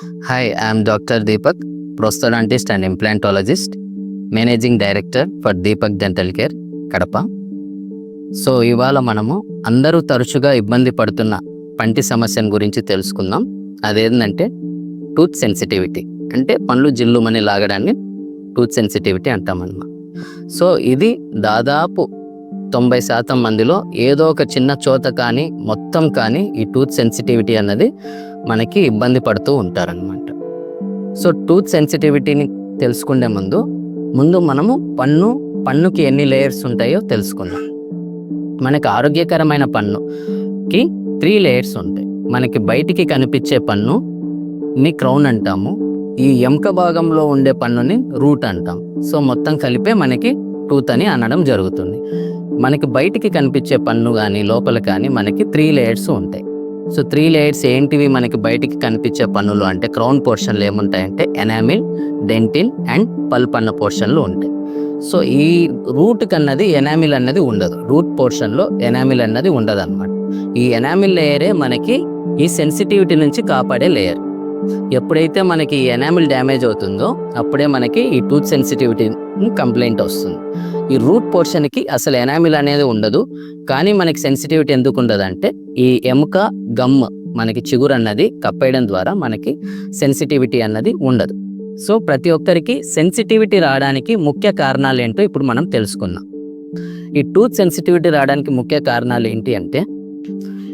Hi I'm doctor Deepak prosthodontist and implantologist managing director for Deepak dental care Kadapa. So ఇవాళ మనము అందరూ తరచుగా ఇబ్బంది పడుతున్న పంటి సమస్యను గురించి తెలుసుకుందాం. అదేంటంటే టూత్ సెన్సిటివిటీ అంటే పండ్లు జిల్లుమని లాగడాన్ని టూత్ సెన్సిటివిటీ అంటామన్నమాట. సో ఇది దాదాపు తొంభై శాతం మందిలో ఏదో ఒక చిన్న చోత కానీ మొత్తం కానీ ఈ టూత్ సెన్సిటివిటీ అన్నది మనకి ఇబ్బంది పడుతూ ఉంటారనమాట సో టూత్ సెన్సిటివిటీని తెలుసుకునే ముందు ముందు మనము పన్ను పన్నుకి ఎన్ని లేయర్స్ ఉంటాయో తెలుసుకుందాం. మనకి ఆరోగ్యకరమైన పన్నుకి త్రీ లేయర్స్ ఉంటాయి. మనకి బయటికి కనిపించే పన్ను ని క్రౌన్ అంటాము. ఈ ఎముక భాగంలో ఉండే పన్నుని రూట్ అంటాం. సో మొత్తం కలిపే మనకి టూత్ అని అనడం జరుగుతుంది. మనకి బయటికి కనిపించే పన్ను కానీ లోపల కానీ మనకి త్రీ లేయర్స్ ఉంటాయి. సో త్రీ లేయర్స్ ఏంటివి మనకి బయటికి కనిపించే పన్నులు అంటే క్రౌన్ పోర్షన్లు ఏముంటాయంటే ఎనామిల్ డెంటిన్ అండ్ పల్ప్ అన్న పోర్షన్లు ఉంటాయి. సో ఈ రూట్ కన్నది ఎనామిల్ అన్నది ఉండదు. రూట్ పోర్షన్లో ఎనామిల్ అన్నది ఉండదు అనమాట ఈ ఎనామిల్ లేయరే మనకి ఈ సెన్సిటివిటీ నుంచి కాపాడే లేయర్ ఎప్పుడైతే మనకి ఈ ఎనామిల్ డ్యామేజ్ అవుతుందో అప్పుడే మనకి ఈ టూత్ సెన్సిటివిటీ కంప్లైంట్ వస్తుంది. ఈ రూట్ పోర్షన్కి అసలు ఎనామిల్ అనేది ఉండదు. కానీ మనకి సెన్సిటివిటీ ఎందుకు ఉండదు అంటే ఈ ఎముక గమ్ మనకి చిగురు అన్నది కప్పేయడం ద్వారా మనకి సెన్సిటివిటీ అన్నది ఉండదు. సో ప్రతి ఒక్కరికి సెన్సిటివిటీ రావడానికి ముఖ్య కారణాలు ఏంటో ఇప్పుడు మనం తెలుసుకుందాం. ఈ టూత్ సెన్సిటివిటీ రావడానికి ముఖ్య కారణాలు ఏంటి అంటే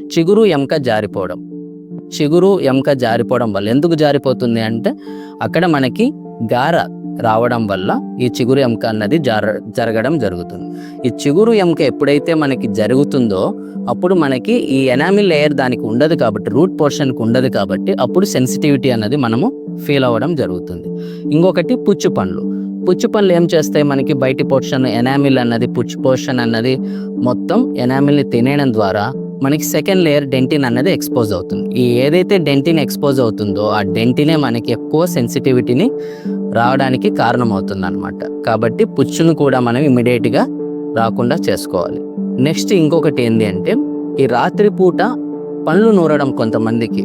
చిగురు ఎముక జారిపోవడం. చిగురు ఎముక జారిపోవడం వల్ల ఎందుకు జారిపోతుంది అంటే అక్కడ మనకి గార రావడం వల్ల ఈ చిగురు ఎముక అన్నది జర జరగడం జరుగుతుంది. ఈ చిగురు ఎముక ఎప్పుడైతే మనకి జరుగుతుందో అప్పుడు మనకి ఈ ఎనామిల్ లేయర్ దానికి ఉండదు కాబట్టి రూట్ పోర్షన్కి ఉండదు కాబట్టి అప్పుడు సెన్సిటివిటీ అన్నది మనము ఫీల్ అవ్వడం జరుగుతుంది. ఇంకొకటి పుచ్చు పండ్లు. పుచ్చు పండ్లు ఏం చేస్తాయి మనకి? బయటి పోర్షన్ ఎనామిల్ అన్నది పుచ్చు పోర్షన్ అన్నది మొత్తం ఎనామిల్ని తినేయడం ద్వారా మనకి సెకండ్ లేయర్ డెంటిన్ అన్నది ఎక్స్పోజ్ అవుతుంది. ఈ ఏదైతే డెంటిన్ ఎక్స్పోజ్ అవుతుందో ఆ డెంటినే మనకి ఎక్కువ సెన్సిటివిటీని రావడానికి కారణమవుతుంది అనమాట కాబట్టి పుచ్చును కూడా మనం ఇమీడియట్గా రాకుండా చేసుకోవాలి. నెక్స్ట్ ఇంకొకటి ఏంటి అంటే ఈ రాత్రిపూట పళ్ళు నూరడం కొంతమందికి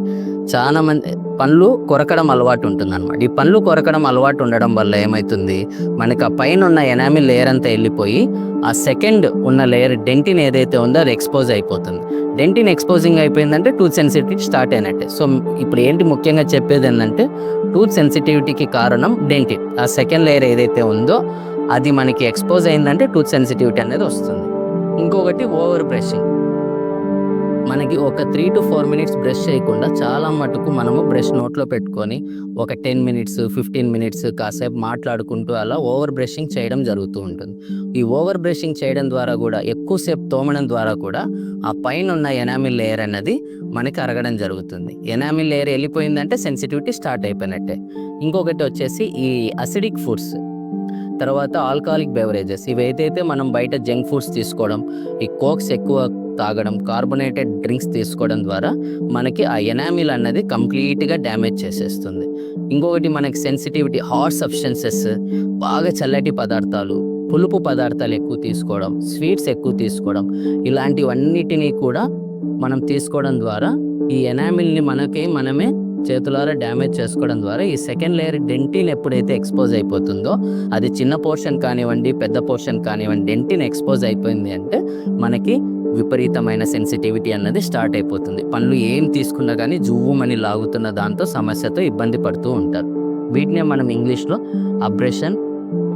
చాలా మంది పండ్లు కొరకడం అలవాటు ఉంటుంది అనమాట ఈ పండ్లు కొరకడం అలవాటు ఉండడం వల్ల ఏమవుతుంది మనకి ఆ పైన ఉన్న ఎనామి లేయర్ అంతా వెళ్ళిపోయి ఆ సెకండ్ ఉన్న లేయర్ డెంటిన్ ఏదైతే ఉందో అది ఎక్స్పోజ్ అయిపోతుంది. డెంటిన్ ఎక్స్పోజింగ్ అయిపోయిందంటే టూత్ సెన్సిటివిటీ స్టార్ట్ అయినట్టే. సో ఇప్పుడు ఏంటి ముఖ్యంగా చెప్పేది ఏంటంటే టూత్ సెన్సిటివిటీకి కారణం డెంటిన్ ఆ సెకండ్ లేయర్ ఏదైతే ఉందో అది మనకి ఎక్స్పోజ్ అయిందంటే టూత్ సెన్సిటివిటీ అనేది వస్తుంది. ఇంకొకటి ఓవర్ బ్రషింగ్ మనకి ఒక three to four minutes brush చేయకుండా చాలా మటుకు మనము బ్రష్ నోట్లో పెట్టుకొని ఒక టెన్ మినిట్స్ ఫిఫ్టీన్ మినిట్స్ కాసేపు మాట్లాడుకుంటూ అలా ఓవర్ బ్రషింగ్ చేయడం జరుగుతూ ఉంటుంది. ఈ ఓవర్ బ్రషింగ్ చేయడం ద్వారా కూడా ఎక్కువసేపు తోమడం ద్వారా కూడా ఆ పైన ఉన్న ఎనామిల్ లేయర్ అనేది మనకి అరగడం జరుగుతుంది. ఎనామిల్ లేయర్ వెళ్ళిపోయిందంటే సెన్సిటివిటీ స్టార్ట్ అయిపోయినట్టే. ఇంకొకటి వచ్చేసి ఈ అసిడిక్ ఫుడ్స్ తర్వాత ఆల్కహాలిక్ బెవరేజెస్ ఇవి ఏదైతే మనం బయట జంక్ ఫుడ్స్ తీసుకోవడం ఈ కోక్స్ ఎక్కువ తాగడం కార్బొనేటెడ్ డ్రింక్స్ తీసుకోవడం ద్వారా మనకి ఆ ఎనామిల్ అన్నది కంప్లీట్గా డ్యామేజ్ చేసేస్తుంది. ఇంకొకటి మనకి సెన్సిటివిటీ హాట్ సబ్స్టెన్సెస్ బాగా చల్లటి పదార్థాలు పులుపు పదార్థాలు ఎక్కువ తీసుకోవడం స్వీట్స్ ఎక్కువ తీసుకోవడం ఇలాంటివన్నిటినీ కూడా మనం తీసుకోవడం ద్వారా ఈ ఎనామిల్ని మనకి మనమే చేతులారా డ్యామేజ్ చేసుకోవడం ద్వారా ఈ సెకండ్ లేయర్ డెంటిన్ ఎప్పుడైతే ఎక్స్పోజ్ అయిపోతుందో అది చిన్న పోర్షన్ కానివ్వండి పెద్ద పోర్షన్ కానివ్వండి డెంటిన్ ఎక్స్పోజ్ అయిపోయింది అంటే మనకి విపరీతమైన సెన్సిటివిటీ అన్నది స్టార్ట్ అయిపోతుంది. పనులు ఏం తీసుకున్నా కానీ జువ్వుమని లాగుతున్న దాంతో సమస్యతో ఇబ్బంది పడుతూ ఉంటారు. వీటినే మనం ఇంగ్లీష్లో అబ్రెషన్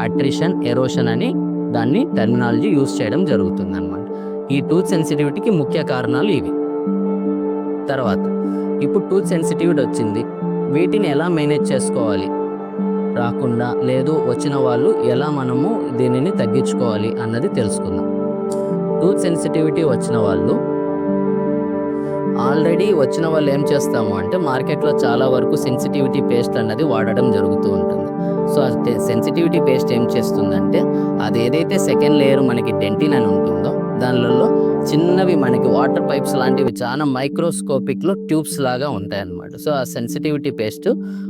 అట్రిషన్ ఎరోషన్ అని దాన్ని టెర్మినాలజీ యూస్ చేయడం జరుగుతుంది అనమాట ఈ టూత్ సెన్సిటివిటీకి ముఖ్య కారణాలు ఇవి. తర్వాత ఇప్పుడు టూత్ సెన్సిటివిటీ వచ్చింది. వీటిని ఎలా మేనేజ్ చేసుకోవాలి? రాకుండా లేదు వచ్చిన వాళ్ళు ఎలా మనము దీనిని తగ్గించుకోవాలి అన్నది తెలుసుకుందాం. టూత్ సెన్సిటివిటీ వచ్చిన వాళ్ళు ఆల్రెడీ వచ్చిన వాళ్ళు ఏం చేస్తాము అంటే మార్కెట్లో చాలా వరకు సెన్సిటివిటీ పేస్ట్ అన్నది వాడడం జరుగుతూ ఉంటుంది. సో అది సెన్సిటివిటీ పేస్ట్ ఏం చేస్తుందంటే అది ఏదైతే సెకండ్ లేయర్ మనకి డెంటిన్ అని ఉంటుందో దానిలో చిన్నవి మనకి వాటర్ పైప్స్ లాంటివి చాలా మైక్రోస్కోపిక్లో ట్యూబ్స్ లాగా ఉంటాయి అన్నమాట సో ఆ సెన్సిటివిటీ పేస్ట్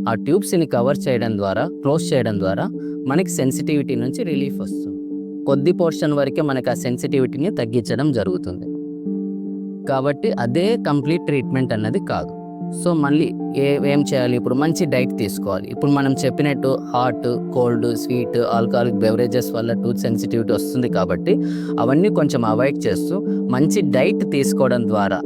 ఆ ట్యూబ్స్ని కవర్ చేయడం ద్వారా క్లోజ్ చేయడం ద్వారా మనకి సెన్సిటివిటీ నుంచి రిలీఫ్ వస్తుంది. కొద్ది పోర్షన్ వరకే మనకు ఆ సెన్సిటివిటీని తగ్గించడం జరుగుతుంది. కాబట్టి అదే కంప్లీట్ ట్రీట్మెంట్ అన్నది కాదు. సో మళ్ళీ ఏ ఏం చేయాలి? ఇప్పుడు మంచి డైట్ తీసుకోవాలి. ఇప్పుడు మనం చెప్పినట్టు hot cold sweet alcoholic beverages వల్ల టూత్ సెన్సిటివిటీ వస్తుంది కాబట్టి అవన్నీ కొంచెం అవాయిడ్ చేస్తూ మంచి డైట్ తీసుకోవడం ద్వారా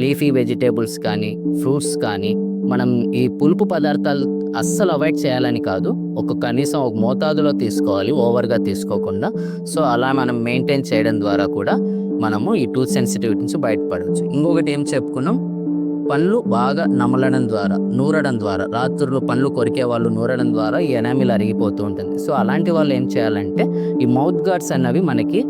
లీఫీ వెజిటేబుల్స్ కానీ ఫ్రూట్స్ కానీ మనం ఈ పులుపు పదార్థాలు అస్సలు అవాయిడ్ చేయాలని కాదు. ఒక కనీసం ఒక మోతాదులో తీసుకోవాలి ఓవర్గా తీసుకోకుండా. సో అలా మనం మెయింటైన్ చేయడం ద్వారా కూడా మనము ఈ టూత్ సెన్సిటివిటీ నుంచి బయటపడవచ్చు. ఇంకొకటి ఏం చెప్పుకున్నాం? పళ్ళు బాగా నమలడం ద్వారా నూరడం ద్వారా రాత్రులు పళ్ళు కొరికే వాళ్ళు నూరడం ద్వారా ఈ ఎనామిల్ అరిగిపోతూ ఉంటుంది. సో అలాంటి వాళ్ళు ఏం చేయాలంటే ఈ మౌత్ గార్డ్స్ అన్నవి మనకి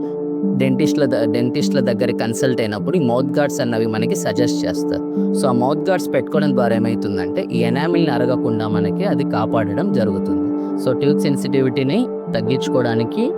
డెంటిస్ట్ల ద- డెంటిస్ట్ల దగ్గర కన్సల్ట్ అయినప్పుడు ఈ మౌత్ గార్డ్స్ అన్నవి మనకి సజెస్ట్ చేస్తారు. సో ఆ మౌత్ గార్డ్స్ పెట్టుకోవడం ద్వారా ఏమవుతుందంటే ఈ ఎనామిల్ని అరగకుండా మనకి అది కాపాడడం జరుగుతుంది. సో ట్యూత్ సెన్సిటివిటీని తగ్గించుకోవడానికి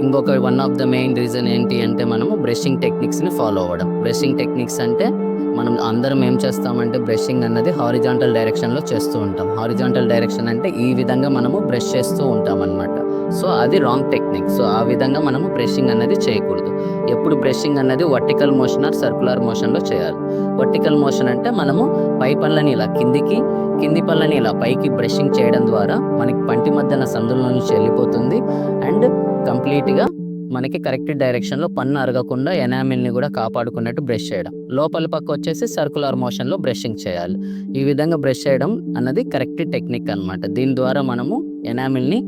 ఇంకొక one of the main reason ఏంటి అంటే మనము బ్రషింగ్ టెక్నిక్స్ని ఫాలో అవ్వడం. బ్రషింగ్ టెక్నిక్స్ అంటే మనం అందరం ఏం చేస్తామంటే బ్రషింగ్ అన్నది హారిజాంటల్ డైరెక్షన్లో చేస్తూ ఉంటాం. హారిజాంటల్ డైరెక్షన్ అంటే ఈ విధంగా మనము బ్రష్ చేస్తూ ఉంటాం అనమాట సో అది రాంగ్ టెక్నిక్ సో ఆ విధంగా మనము బ్రషింగ్ అనేది చేయకూడదు. ఎప్పుడు బ్రషింగ్ అనేది వర్టికల్ మోషన్ ఆర్ సర్కులర్ మోషన్లో చేయాలి. వర్టికల్ మోషన్ అంటే మనము పై పళ్ళని ఇలా కిందికి కింది పళ్ళని ఇలా పైకి బ్రషింగ్ చేయడం ద్వారా మనకి పంటి మధ్యన సందుల నుంచి వెళ్ళిపోతుంది. అండ్ కంప్లీట్గా మనకి కరెక్ట్ డైరెక్షన్లో పన్ను అరగకుండా ఎనామిల్ని కూడా కాపాడుకున్నట్టు బ్రష్ చేయడం. లోపల పక్క వచ్చేసి సర్కులర్ మోషన్లో బ్రషింగ్ చేయాలి. ఈ విధంగా బ్రష్ చేయడం అన్నది కరెక్ట్ టెక్నిక్ అన్నమాట. దీని ద్వారా మనము ఎనామిల్ని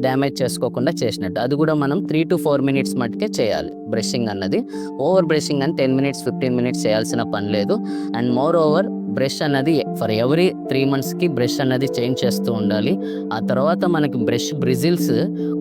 డ్యామేజ్ చేసుకోకుండా చేసినట్టు. అది కూడా మనం త్రీ టు ఫోర్ మినిట్స్ మట్టుకే చేయాలి. బ్రషింగ్ అన్నది. ఓవర్ బ్రషింగ్ అని టెన్ మినిట్స్ ఫిఫ్టీన్ మినిట్స్ చేయాల్సిన పని లేదు. అండ్ మోర్ ఓవర్ బ్రష్ అన్నది ఫర్ ఎవరీ త్రీ మంత్స్కి బ్రష్ అన్నది చేంజ్ చేస్తూ ఉండాలి. ఆ తర్వాత మనకి బ్రష్ బ్రిజిల్స్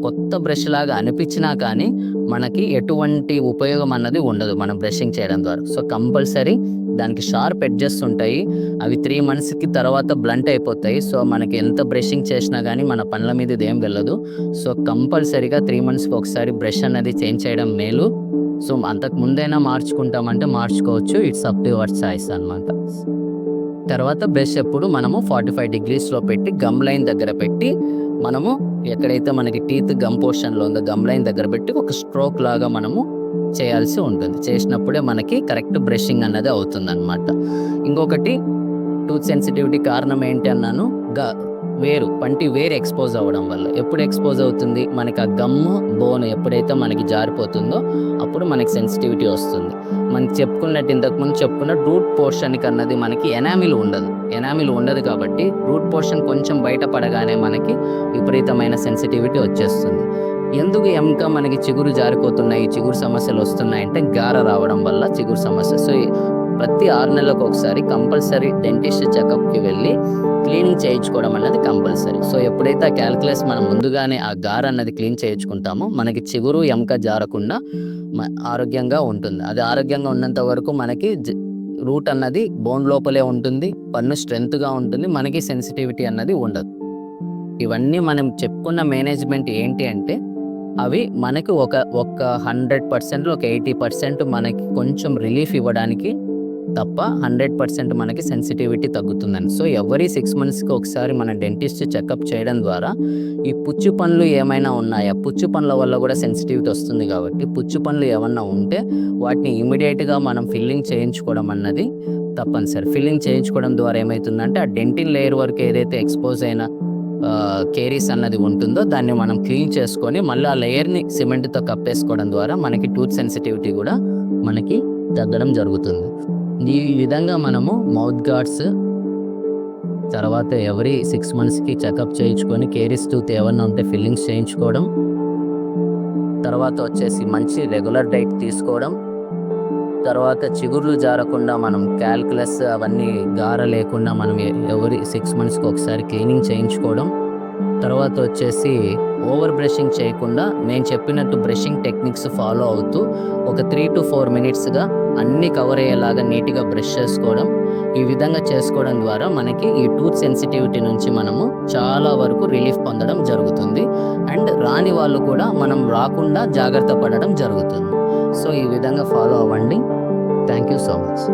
కొత్త బ్రష్ లాగా అనిపించినా కానీ మనకి ఎటువంటి ఉపయోగం అన్నది ఉండదు మనం బ్రషింగ్ చేయడం ద్వారా. సో కంపల్సరీ దానికి షార్ప్ ఎడ్జెస్ ఉంటాయి. అవి త్రీ మంత్స్కి తర్వాత బ్లంట్ అయిపోతాయి. సో మనకి ఎంత బ్రషింగ్ చేసినా కానీ మన పనుల మీద ఇదేం ఏం వెళ్ళదు. సో కంపల్సరీగా త్రీ మంత్స్కి ఒకసారి బ్రష్ అనేది చేంజ్ చేయడం మేలు. సో అంతకు ముందైనా మార్చుకుంటామంటే మార్చుకోవచ్చు. It's up to your choice అనమాట తర్వాత బ్రష్ ఎప్పుడు మనము ఫార్టీ ఫైవ్ డిగ్రీస్లో పెట్టి గమ్ లైన్ దగ్గర పెట్టి మనము ఎక్కడైతే మనకి టీత్ గమ్ పోర్షన్లో ఉందో గమ్ లైన్ దగ్గర పెట్టి ఒక స్ట్రోక్ లాగా మనము చేయాల్సి ఉంటుంది. చేసినప్పుడే మనకి కరెక్ట్ బ్రషింగ్ అన్నది అవుతుంది అనమాట ఇంకొకటి టూత్ సెన్సిటివిటీ కారణం ఏంటి అన్నాను? గా వేరు పంటి వేరు ఎక్స్పోజ్ అవ్వడం వల్ల. ఎప్పుడు ఎక్స్పోజ్ అవుతుంది? మనకి ఆ గమ్ము బోన్ ఎప్పుడైతే మనకి జారిపోతుందో అప్పుడు మనకి సెన్సిటివిటీ వస్తుంది. మనకి చెప్పుకున్నట్టు ఇంతకుముందు చెప్పుకున్న రూట్ పోర్షన్కి అన్నది మనకి ఎనామిల్ ఉండదు. ఎనామిల్ ఉండదు కాబట్టి రూట్ పోర్షన్ కొంచెం బయట పడగానే మనకి విపరీతమైన సెన్సిటివిటీ వచ్చేస్తుంది. ఎందుకు ఎంక మనకి చిగురు జారిపోతున్నాయి చిగురు సమస్యలు వస్తున్నాయి అంటే గార రావడం వల్ల చిగురు సమస్య. సో ప్రతి ఆరు నెలలకు ఒకసారి కంపల్సరీ డెంటిస్ట్ చెకప్కి వెళ్ళి క్లీనింగ్ చేయించుకోవడం అనేది కంపల్సరీ. సో ఎప్పుడైతే ఆ క్యాల్కులస్ మనం ముందుగానే ఆ గార అన్నది క్లీన్ చేయించుకుంటామో మనకి చిగురు ఎముక జారకుండా ఆరోగ్యంగా ఉంటుంది. అది ఆరోగ్యంగా ఉన్నంత వరకు మనకి రూట్ అన్నది బోన్ లోపలే ఉంటుంది పన్ను స్ట్రెంత్గా ఉంటుంది మనకి సెన్సిటివిటీ అన్నది ఉండదు. ఇవన్నీ మనం చెప్పుకున్న మేనేజ్మెంట్ ఏంటి అంటే అవి మనకి ఒక ఒక హండ్రెడ్ పర్సెంట్ ఒక ఎయిటీ పర్సెంట్ మనకి కొంచెం రిలీఫ్ ఇవ్వడానికి తప్ప హండ్రెడ్ పర్సెంట్ మనకి సెన్సిటివిటీ తగ్గుతుందని. సో ఎవరీ సిక్స్ మంత్స్కి ఒకసారి మన డెంటిస్ట్ చెకప్ చేయడం ద్వారా ఈ పుచ్చు పనులు ఏమైనా ఉన్నాయా? పుచ్చు పనుల వల్ల కూడా సెన్సిటివిటీ వస్తుంది కాబట్టి పుచ్చు పనులు ఏమన్నా ఉంటే వాటిని ఇమీడియట్గా మనం ఫిల్లింగ్ చేయించుకోవడం అన్నది తప్పనిసరి. ఫిల్లింగ్ చేయించుకోవడం ద్వారా ఏమవుతుందంటే ఆ డెంటిన్ లేయర్ వరకు ఏదైతే ఎక్స్పోజ్ అయిన కేరీస్ అన్నది ఉంటుందో దాన్ని మనం క్లీన్ చేసుకొని మళ్ళీ ఆ లేయర్ని సిమెంట్తో కప్పేసుకోవడం ద్వారా మనకి టూత్ సెన్సిటివిటీ కూడా మనకి తగ్గడం జరుగుతుంది. ఈ విధంగా మనము మౌత్ గార్డ్స్ తర్వాత ఎవరి సిక్స్ మంత్స్కి చెకప్ చేయించుకొని కేరీస్ టూత్ ఏమన్నా ఉంటే ఫిల్లింగ్స్ చేయించుకోవడం తర్వాత వచ్చేసి మంచి రెగ్యులర్ డైట్ తీసుకోవడం తర్వాత చిగుర్లు జారకుండా మనం క్యాల్కులస్ అవన్నీ గార లేకుండా మనం ఎవరి సిక్స్ మంత్స్కి ఒకసారి క్లీనింగ్ చేయించుకోవడం తర్వాత వచ్చేసి ఓవర్ బ్రషింగ్ చేయకుండా నేను చెప్పినట్టు బ్రషింగ్ టెక్నిక్స్ ఫాలో అవుతూ ఒక త్రీ టు ఫోర్ మినిట్స్గా అన్నీ కవర్ అయ్యేలాగా నీట్గా బ్రష్ చేసుకోవడం ఈ విధంగా చేసుకోవడం ద్వారా మనకి ఈ టూత్ సెన్సిటివిటీ నుంచి మనము చాలా వరకు రిలీఫ్ పొందడం జరుగుతుంది. అండ్ రాని వాళ్ళు కూడా మనం రాకుండా జాగ్రత్త పడడం జరుగుతుంది. సో ఈ విధంగా ఫాలో అవ్వండి. Thank you so much